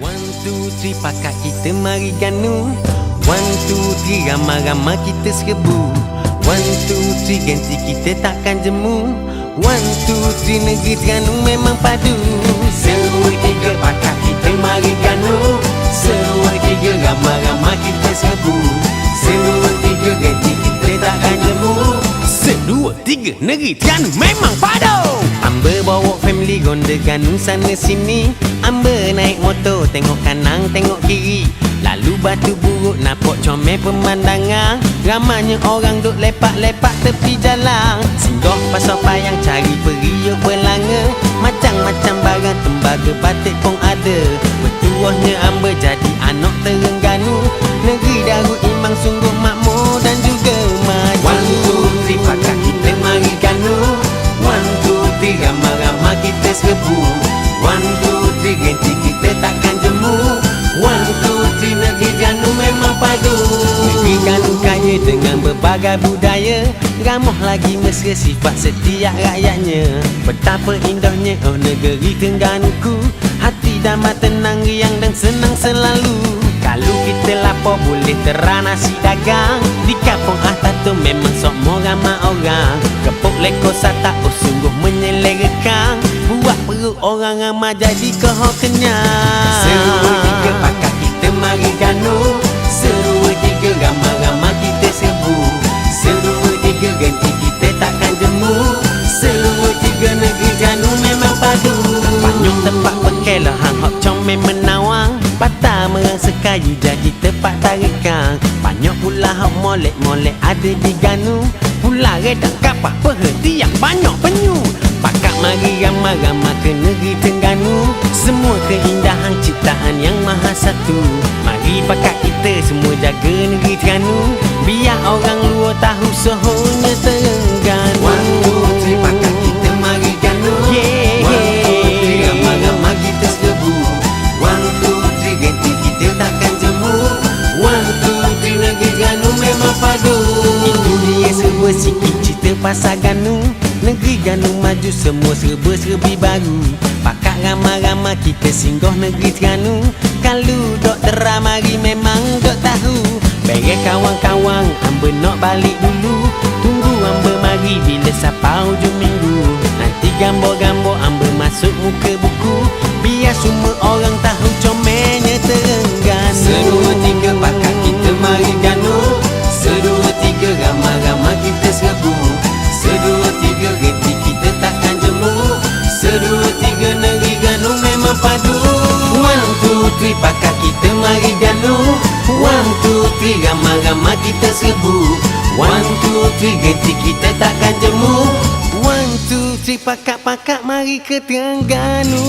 two, three, pakat kita mari ganu. One, two, three, ramah-ramah kita serbu. One, two, three, ganti kita takkan jemu. One, two, three, negeri Terengganu memang padu. Semua tiga pakat kita mari ganu. Semua tiga ramah-ramah kita negeri Terengganu memang padu. Amber bawa family ronda ganu sana sini. Amber naik motor tengok kanan tengok kiri. Lalu batu buruk nampak comel pemandangan. Ramanya orang duk lepak-lepak tepi jalan. Singgah pasal payang cari periuk belanga Macam-macam barang tembaga batik pun ada. Bertuahnya Amber jadi anak Terengganu. Negeri Darul Imam sungguh makmur berbagai budaya Ramah lagi mesra sifat setiap rakyatnya. Betapa indahnya oh negeri Tengganuku Hati damai tenang, riang dan senang selalu. Kalau kita lapar boleh terang nasi dagang. Di kampung atas tu memang semua ramai orang. Kepuk lekor sata oh sungguh menyelerakan. Buat perut orang ramai jadi kehok kenyang. Semua tiga pakat kita mari ganu. Semua tiga ramai-ramai Banyak tempat pekelah hang hok comel menawang. Patah merang sekayu jadi tempat tarikan. Banyak pula hok molek-molek ada di ganu. Pula redak kapal perhentian banyak penyu. Pakat mari ramai-ramai ke negeri Tengganu Semua keindahan ciptaan yang maha satu. Mari pakat kita semua jaga negeri Terengganu. Biar orang luar tahu sohonya padu. Dia sebuah sikit cerita pasal Ganu. Negeri Ganu maju semua serba-serbi baru. Pakat ramai-ramai kita singgah negeri Terengganu. Kalau dok teramari memang dok tahu Beret kawan-kawan Amber nak balik dulu. Tunggu Amber mari bila sapa hujung minggu. Nanti gambar-gambar Amber masuk muka buku. Biar semua orang tahu Sedua tiga negeri Ganu memang padu. One, two, three, pakat kita mari Ganu. One, two, three, ramai-ramai kita serbu. One, two, three, ganti kita takkan jemu. One, two, three, pakat-pakat mari ke Terengganu